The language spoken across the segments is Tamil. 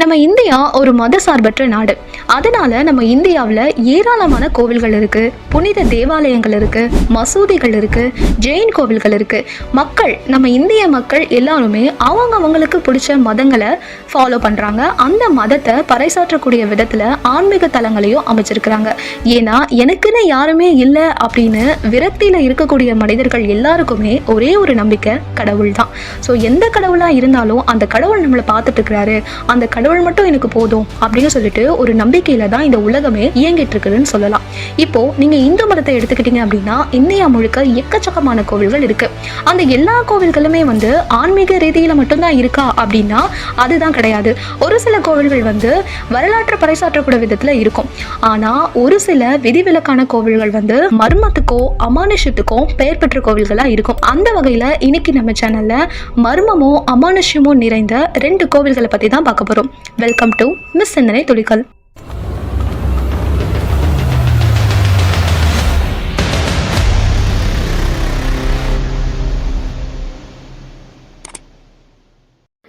நம்ம இந்தியா ஒரு மத சார்பற்ற நாடு. அதனால நம்ம இந்தியாவில் ஏராளமான கோவில்கள் இருக்கு. புனித தேவாலயங்கள் இருக்கு. மசூதிகள் இருக்கு. ஜெயின் கோவில்கள் இருக்கு. மக்கள் நம்ம இந்திய மக்கள் எல்லாருமே அவங்க அவங்களுக்கு பிடிச்ச மதங்களை ஃபாலோ பண்றாங்க. அந்த மதத்தை பறைசாற்றக்கூடிய விதத்துல ஆன்மீக தலங்களையும் அமைச்சிருக்கிறாங்க. ஏன்னா எனக்குன்னு யாருமே இல்லை அப்படின்னு விரக்தியில இருக்கக்கூடிய மனிதர்கள் எல்லாருக்குமே ஒரே ஒரு நம்பிக்கை கடவுள் தான் ஸோ எந்த கடவுளா இருந்தாலும் அந்த கடவுள் நம்மளை பார்த்துட்டு இருக்கிறாரு. அந்த கடவுள் மட்டும் எனக்கு போதும் அப்படின்னு சொல்லிட்டு ஒரு நம்பிக்கையில தான் இந்த உலகமே இயங்கிட்டு இருக்குதுன்னு சொல்லலாம். இப்போ நீங்க இந்து மதத்தை எடுத்துக்கிட்டீங்க அப்படின்னா இந்தியா முழுக்க எக்கச்சக்கமான கோவில்கள் இருக்கு. அந்த எல்லா கோவில்களுமே வந்து ஆன்மீக ரீதியில மட்டும்தான் இருக்கா அப்படின்னா அதுதான் கிடையாது. ஒரு சில கோவில்கள் வந்து வரலாற்றை பறைசாற்றக்கூடிய விதத்துல இருக்கும். ஆனா ஒரு சில விதிவிலக்கான கோவில்கள் வந்து மர்மத்துக்கோ அமானுஷத்துக்கோ பெயர் பெற்ற கோவில்களா இருக்கும். அந்த வகையில இன்னைக்கு நம்ம சேனல்ல மர்மமோ அமானுஷ்யமோ நிறைந்த ரெண்டு கோவில்களை பத்தி தான் பார்க்க போறோம். வெல்கம் டு மிஸ் சிந்தனை துளிகள்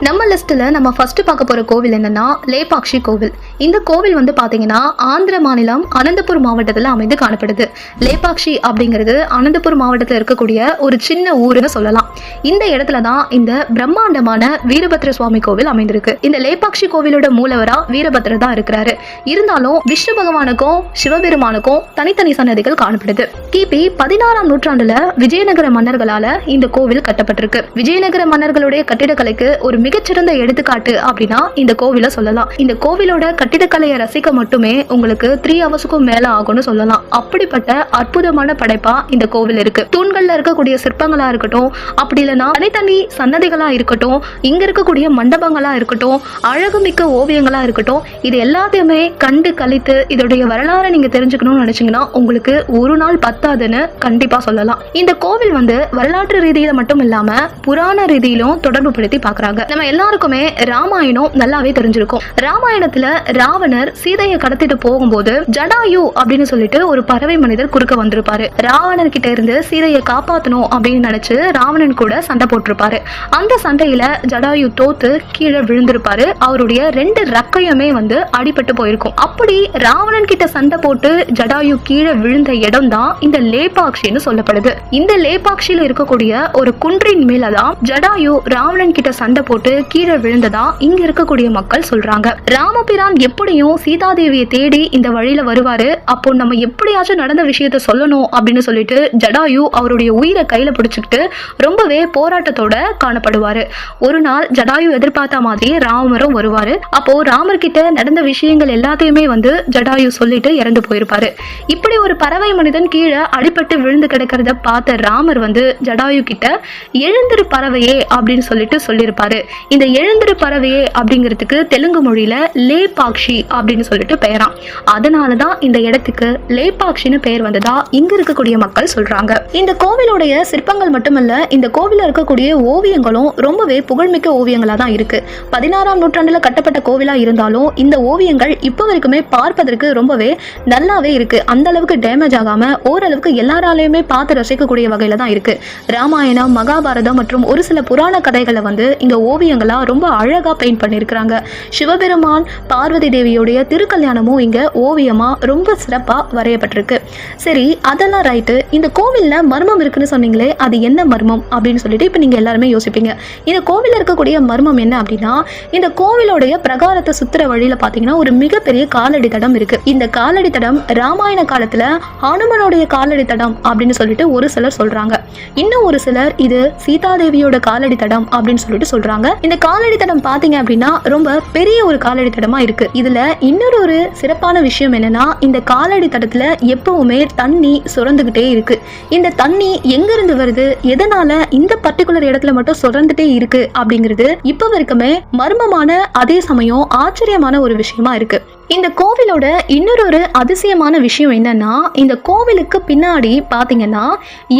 நம்ம லிஸ்ட்டில் நம்ம ஃபஸ்ட்டு பார்க்க போகிற கோவில் என்னென்னா லேபாக்ஷி கோவில். இந்த கோவில் வந்து பார்த்தீங்கன்னா ஆந்திர மாநிலம் அனந்தபுர் மாவட்டத்தில் அமைந்து காணப்படுது. லேபாக்ஷி அப்படிங்கிறது அனந்தபுர் மாவட்டத்தில் இருக்கக்கூடிய ஒரு சின்ன ஊருன்னு சொல்லலாம். இந்த இடத்துல தான் இந்த பிரம்மாண்டமான வீரபத்ர சுவாமி கோவில் அமைந்திருக்கு. இந்த லேபாக்ஷி கோவிலோட மூலவராக வீரபத்ரர் தான் இருக்கிறாரு. இருந்தாலும் விஷ்ணு பகவானுக்கும் சிவபெருமானுக்கும் தனித்தனி சன்னதிகள் காணப்படுது. கிபி பதினாறாம் நூற்றாண்டுல விஜயநகர மன்னர்களால இந்த கோவில் கட்டப்பட்டிருக்கு. விஜயநகர மன்னர்களுடைய கட்டிடக்கலைக்கு ஒரு மிகச்சிறந்த எடுத்துக்காட்டு அப்படின்னா இந்த கோவிலை சொல்லலாம். இந்த கோவிலோட கட்டிடக்கலையை ரசிக்க மட்டுமே உங்களுக்கு த்ரீ ஹவர்ஸுக்கும் மேல ஆகும்னு சொல்லலாம். அப்படிப்பட்ட அற்புதமான படைப்பா இந்த கோவில் இருக்கு. தூண்கள்ல இருக்கக்கூடிய சிற்பங்களா இருக்கட்டும் அப்படி இல்லைன்னா தனித்தனி சன்னதிகளா இருக்கட்டும் இங்க இருக்கக்கூடிய மண்டபங்களா இருக்கட்டும் அழகுமிக்க ஓவியங்களா இருக்கட்டும் இது எல்லாத்தையுமே கண்டு கழித்து இதோடைய வரலாறை நீங்க தெரிஞ்சுக்கணும்னு நினைச்சீங்கன்னா உங்களுக்கு ஒரு நாள் பத்தாதுன்னு கண்டிப்பா சொல்லலாம். இந்த கோவில் வந்து வரலாற்று ரீதியில மட்டும் இல்லாம புராண ரீதியிலும் தொடர்பு படுத்தி பாக்குறாங்க நம்ம எல்லாருக்குமே ராமாயணம் நல்லாவே தெரிஞ்சிருக்கும். ராமாயணத்துல ராவணர் சீதையை கடத்திட்டு போகும்போது ஜடாயு அப்படின்னு சொல்லிட்டு ஒரு பறவை மனிதர் குறுக்க வந்திருப்பாரு. ராவணர் கிட்ட இருந்து சீதையை காப்பாத்தணும் அப்படின்னு நினைச்சு ராவணன் கூட சண்டை போட்டிருப்பாரு. அந்த சண்டையில ஜடாயு தோத்து கீழே விழுந்திருப்பாரு. அவருடைய ரெண்டு ரக்கையுமே வந்து அடிபட்டு போயிருக்கும். அப்படி ராவணன் கிட்ட சண்டை போட்டு ஜடாயு கீழே விழுந்த இடம் தான் இந்த லேபாக்ஷின்னு சொல்லப்படுது. இந்த லேபாக்ஷியில இருக்கக்கூடிய ஒரு குன்றின் மேலதான் ஜடாயு ராவணன் கிட்ட சண்டை போட்டு கீழே விழுந்ததா இங்க இருக்கக்கூடிய மக்கள் சொல்றாங்க. ராமபிரான் எப்படியும் சீதாதேவியை தேடி இந்த வழியில வருவாரு. அப்போ நம்ம எப்படியாச்சும் நடந்த விஷயத்த சொல்லணும் அப்படின்னு சொல்லிட்டு ஜடாயு அவருடைய உயிரை கையில பிடிச்சிக்கிட்டு ரொம்பவே போராட்டத்தோட காணப்படுவாரு. ஒரு நாள் ஜடாயு எதிர்பார்த்த மாதிரி ராமரும் வருவாரு. அப்போ ராமர் கிட்ட நடந்த விஷயங்கள் எல்லாத்தையுமே வந்து ஜடாயு சொல்லிட்டு இறந்து போயிருப்பாரு. இப்படி ஒரு பறவை மனிதன் கீழே அடிபட்டு விழுந்து கிடக்கிறத பார்த்த ராமர் வந்து ஜடாயு கிட்ட எழுந்திரு பறவையே அப்படின்னு சொல்லிட்டு சொல்லியிருப்பாரு. இந்த எழுந்திரு பறவையே அப்படிங்கிறதுக்கு தெலுங்கு மொழியில லேபாக்ஷி அப்படின்னு சொல்லிட்டு பெயராம். அதனால தான் இந்த இடத்துக்கு லேபாக்ஷின்னு பெயர் வந்ததா இங்க இருக்கக்கூடிய மக்கள் சொல்றாங்க. இந்த கோவிலுடைய சிற்பங்கள் மட்டுமல்ல இந்த கோவில இருக்கக்கூடிய ஓவியங்களும் ரொம்பவே புகழ்மிக்க ஓவியங்களா தான் இருக்கு. பதினாறாம் நூற்றாண்டுல கட்டப்பட்ட கோவிலா இருந்தாலும் இந்த ஓவியங்கள் இப்போ வரைக்குமே பார்ப்பதற்கு ரொம்பவே நல்லாவே இருக்கு. அந்த அளவுக்கு டேமேஜ் ஆகாம ஓரளவுக்கு எல்லாராலையுமே பார்த்து ரசிக்கக்கூடிய வகையில தான் இருக்கு. ராமாயணம் மகாபாரதம் மற்றும் ஒரு சில புராண கதைகளை வந்து இங்க ஓவியங்களா ரொம்ப அழகா பெயிண்ட் பண்ணியிருக்கிறாங்க சிவபெருமான் பார்வதி தேவியுடைய திருக்கல்யாணமும் இங்கே ஓவியமாக ரொம்ப சிறப்பாக வரையப்பட்டிருக்கு. சரி அதெல்லாம் ரைட்டு இந்த கோவில்ல மர்மம் இருக்குன்னு சொன்னீங்களே அது என்ன மர்மம் அப்படின்னு சொல்லிட்டு இப்போ நீங்க எல்லாருமே யோசிப்பீங்க. இந்த கோவிலில் இருக்கக்கூடிய மர்மம் என்ன அப்படின்னா இந்த கோவிலோடைய பிரகாரத்தை சுத்துற வழியில் பார்த்தீங்கன்னா ஒரு மிகப்பெரிய காலடி தடம் இருக்கு. இந்த காலடி தடம் ராமாயண காலத்தில் ஹனுமனுடைய காலடி தடம் அப்படின்னு சொல்லிட்டு ஒரு சிலர் சொல்றாங்க. இன்னும் ஒரு சிலர் இது சீதாதேவியோட காலடி தடம் அப்படின்னு சொல்லிட்டு சொல்றாங்க. இந்த காலடி தடம் பாத்தீங்க அப்படின்னா ரொம்ப பெரிய ஒரு காலடி தடமா இருக்கு. இதுல இன்னொரு ஒரு சிறப்பான விஷயம் என்னன்னா இந்த காலடி தடத்துல எப்பவுமே தண்ணி சுரந்துகிட்டே இருக்கு. இந்த தண்ணி எங்க இருந்து வருது? எதனால இந்த பர்டிகுலர் இடத்துல மட்டும் சுரந்துட்டே இருக்கு அப்படிங்கிறது இப்ப வரைக்குமே மர்மமான அதே சமயம் ஆச்சரியமான ஒரு விஷயமா இருக்கு. இந்த கோவிலோட இன்னொரு ஒரு அதிசயமான விஷயம் என்னன்னா இந்த கோவிலுக்கு பின்னாடி பார்த்தீங்கன்னா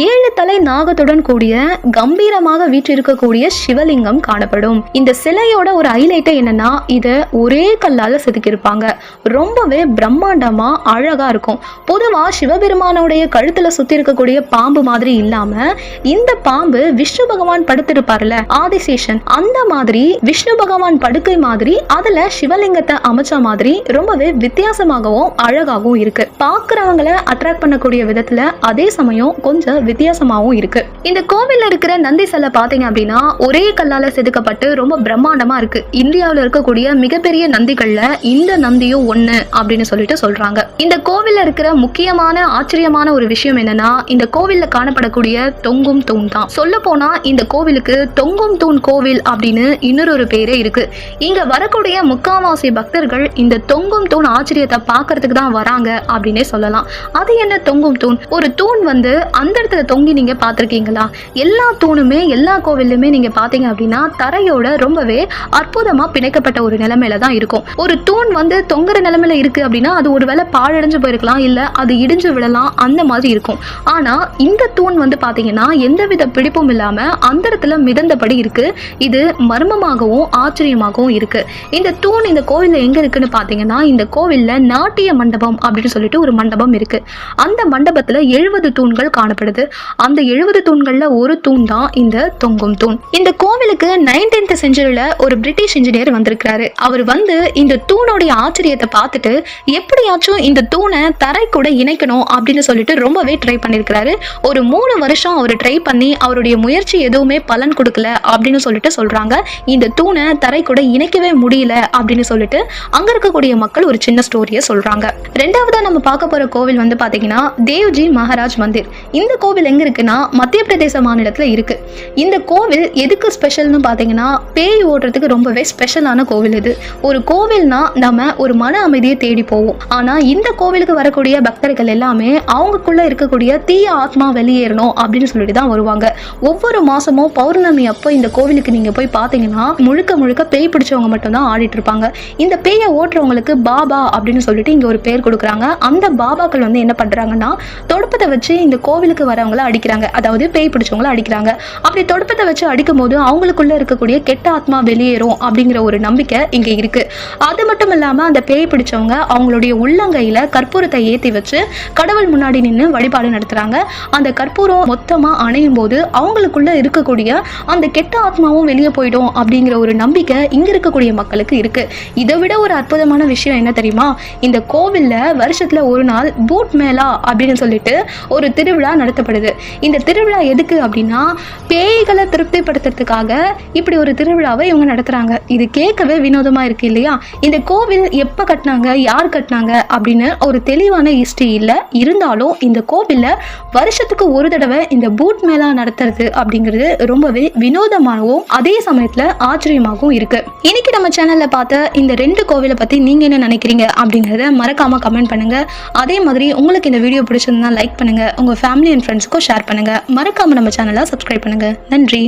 ஏழு தலை நாகத்துடன் கூடிய கம்பீரமாக வீற்றிருக்கக்கூடிய சிவலிங்கம் காணப்படும். இந்த சிலையோட ஒரு ஹைலைட்டை என்னன்னா இதை ஒரே கல்லால செதுக்கியிருப்பாங்க. ரொம்பவே பிரம்மாண்டமா அழகா இருக்கும். பொதுவா சிவபெருமானோடைய கழுத்துல சுத்தி இருக்கக்கூடிய பாம்பு மாதிரி இல்லாம இந்த பாம்பு விஷ்ணு பகவான் படுத்திருப்பார்ல ஆதிசேஷன் அந்த மாதிரி விஷ்ணு பகவான் படுக்கை மாதிரி அதுல சிவலிங்கத்தை அமைச்ச மாதிரி ரொம்பவே வித்தியாசமாகவும் அழகாகவும் இருக்கு. பாக்குறவங்களை அட்ராக்ட் பண்ணக்கூடிய விதத்துல அதே சமயம் கொஞ்சம் வித்தியாசமாகவும் இருக்கு. இந்த கோவில்ல இருக்கிற நந்தி சிலை பாத்தீங்க அப்படின்னா ஒரே கல்லால செதுக்கப்பட்டு ரொம்ப பிரம்மாண்டமா இருக்கு. இந்தியாவில் இருக்கக்கூடிய மிகப்பெரிய நந்திகள்ல இந்த நந்தியும் ஒண்ணு அப்படின்னு சொல்லிட்டு சொல்றாங்க. இந்த கோவில்ல இருக்கிற முக்கியமான ஆச்சரியமான ஒரு விஷயம் என்னன்னா இந்த கோவில்ல காணப்படக்கூடிய தொங்கும் தூண் தான். சொல்ல போனா இந்த கோவிலுக்கு தொங்கும் தூண் கோவில் அப்படின்னு இன்னொரு பேரே இருக்கு. இங்க வரக்கூடிய முக்காவாசி பக்தர்கள் இந்த தொங்கும் தூண் ஆச்சரியத்தை பார்க்கறதுக்கு தான் வராங்க அப்படின்னே சொல்லலாம். அது என்ன தொங்கும் தூண்? ஒரு தூண் வந்து அந்த இடத்துல தொங்கி நீங்க பார்த்துருக்கீங்களா? எல்லா தூணுமே எல்லா கோவிலுமே நீங்க பாத்தீங்க அப்படின்னா தரையோட ரொம்பவே அற்புதமா பிணைக்கப்பட்ட ஒரு நிலைமையில தான் இருக்கும். ஒரு தூண் வந்து தொங்குற நிலைமையில இருக்கு அப்படின்னா அது ஒருவேளை பாழடைஞ்சு போயிருக்கலாம் இல்ல அது இடிஞ்சு விடலாம் அந்த மாதிரி இருக்கும். ஆனா இந்த தூண் வந்து பாத்தீங்கன்னா எந்தவித பிடிப்பும் இல்லாம அந்த இடத்துல மிதந்தபடி இருக்கு. இது மர்மமாகவும் ஆச்சரியமாகவும் இருக்கு. இந்த தூண் இந்த கோவில்ல எங்க இருக்குன்னு பாத்தீங்கன்னா இந்த கோவிலில் நாட்டிய மண்டபம் அப்படின்னு சொல்லிட்டு ஒரு மண்டபம் இருக்கு. அந்த மண்டபத்துல எழுபது தூண்கள் காணப்படுது. அந்த எழுபது தூண்கள்ல ஒரு தூண் தான் இந்த தொங்கும் தூண். இந்த கோவிலுக்கு நைன்டீன்த் செஞ்சுரியில ஒரு பிரிட்டிஷ் இன்ஜினியர் வந்திருக்கிறாரு. அவர் வந்து இந்த தூணோடைய ஆச்சரியத்தை பார்த்துட்டு எப்படியாச்சும் இந்த தூணை தரை கூட இணைக்கணும் அப்படின்னு சொல்லிட்டு ரொம்பவே ட்ரை பண்ணியிருக்கிறாரு ஒரு மூணு வருஷம் அவர் ட்ரை பண்ணி அவருடைய முயற்சி எதுவுமே பலன் கொடுக்கல அப்படின்னு சொல்லிட்டு சொல்றாங்க. இந்த தூணை தரை கூட இணைக்கவே முடியல அப்படின்னு சொல்லிட்டு அங்க இருக்கக்கூடிய மக்கள் ஒரு சின்ன ஸ்டோரியை சொல்றாங்க. ரெண்டாவதா நம்ம பார்க்க போற கோவில் வந்து பாத்தீங்கன்னா தேவ்ஜி மகாராஜ் மந்திர். இந்த கோவில் எங்க இருக்குன்னா மத்திய பிரதேச மாநிலத்துல இருக்கு. இந்த கோவில் எதுக்கு ஸ்பெஷல்னு பாத்தீங்கன்னா பேய் ஓடுறதுக்கு ரொம்பவே ஸ்பெஷலான கோவில் இது. ஒரு கோவில்னா நம்ம ஒரு மன அமைதியை தேடி போவோம். ஆனா இந்த கோவிலுக்கு வரக்கூடிய பக்தர்கள் எல்லாமே அவங்களுக்குள்ள இருக்கக்கூடிய தீய ஆத்மா வெளியேறணும் அப்படின்னு சொல்லிட்டு தான் வருவாங்க. ஒவ்வொரு மாசமும் பௌர்ணமி அப்போ இந்த கோவிலுக்கு நீங்க போய் பார்த்தீங்கன்னா முழுக்க முழுக்க பேய் பிடிச்சவங்க மட்டும்தான் ஆடிட்டு இருப்பாங்க. இந்த பேயை ஓட்டுறவங்களுக்கு பாபா அப்படின்னு சொல்லிட்டு இங்க ஒரு பேர் கொடுக்குறாங்க. அந்த பாபாக்கள் வந்து என்ன பண்றாங்கன்னா தொடுப்பத்தை வச்சு இந்த கோவிலுக்கு வரவங்கள அடிக்கிறாங்க. அதாவது பேய் பிடிச்சவங்கள அடிக்கிறாங்க. அப்படி தொடுப்பத்தை வச்சு அடிக்கும் போது அவங்களுக்குள்ள இருக்கக்கூடிய கெட்ட ஆத்மா வெளியேறும் அப்படிங்கிற ஒரு நம்பிக்கை இங்க இருக்கு. அது மட்டும் இல்லாம அந்த பேய் பிடிச்சவங்க அவங்களுடைய உள்ளங்கையில கற்பூரத்தை ஏத்தி வச்சு கடவுள் முன்னாடி நின்று வழிபாடு நடத்துறாங்க. அந்த கற்பூரம் மொத்தமா அணையும் போது அவங்களுக்குள்ள இருக்கக்கூடிய அந்த கெட்ட ஆத்மாவும் வெளியே போயிடும் அப்படிங்கிற ஒரு நம்பிக்கை இங்க இருக்கக்கூடிய மக்களுக்கு இருக்கு. இதை விட ஒரு அற்புதமான விஷயம் என்ன தெரியுமா? இந்த கோவிலில் வருஷத்துல ஒரு நாள் பூட் மேளா அப்படின்னு சொல்லிட்டு ஒரு திருவிழா நடத்தப்படுது. இந்த திருவிழா எதுக்கு அப்படின்னா பேய்களை திருப்திப்படுத்துறதுக்காக இப்படி ஒரு திருவிழாவை இவங்க நடத்துறாங்க. இது கேட்கவே வினோதமா இருக்கு இல்லையா? இந்த கோவில் எப்ப கட்டினாங்க? யார் கட்டினாங்க? அப்படின்னு ஒரு தெளிவான ஹிஸ்ட்ரி இல்லை. இருந்தாலும் இந்த கோவிலில் வருஷத்துக்கு ஒரு தடவை இந்த பூட் மேளா நடத்துறது அப்படிங்கிறது ரொம்பவே வினோதமாகவும் அதே சமயத்துல ஆச்சரியமாகவும் இருக்கு. இன்னைக்கு நம்ம சேனல்ல பார்த்த இந்த ரெண்டு கோவிலை பத்தி நீங்க என்ன நினைக்கிறீங்க அப்படிங்கறத மறக்காம கமெண்ட் பண்ணுங்க. அதே மாதிரி உங்களுக்கு இந்த வீடியோ பிடிச்சிருந்தா லைக் பண்ணுங்க. உங்க ஃபேமிலி அண்ட் ஃப்ரெண்ட்ஸ்க்கும் ஷேர் பண்ணுங்க. மறக்காம நம்ம சேனலை சப்ஸ்கிரைப் பண்ணுங்க. நன்றி.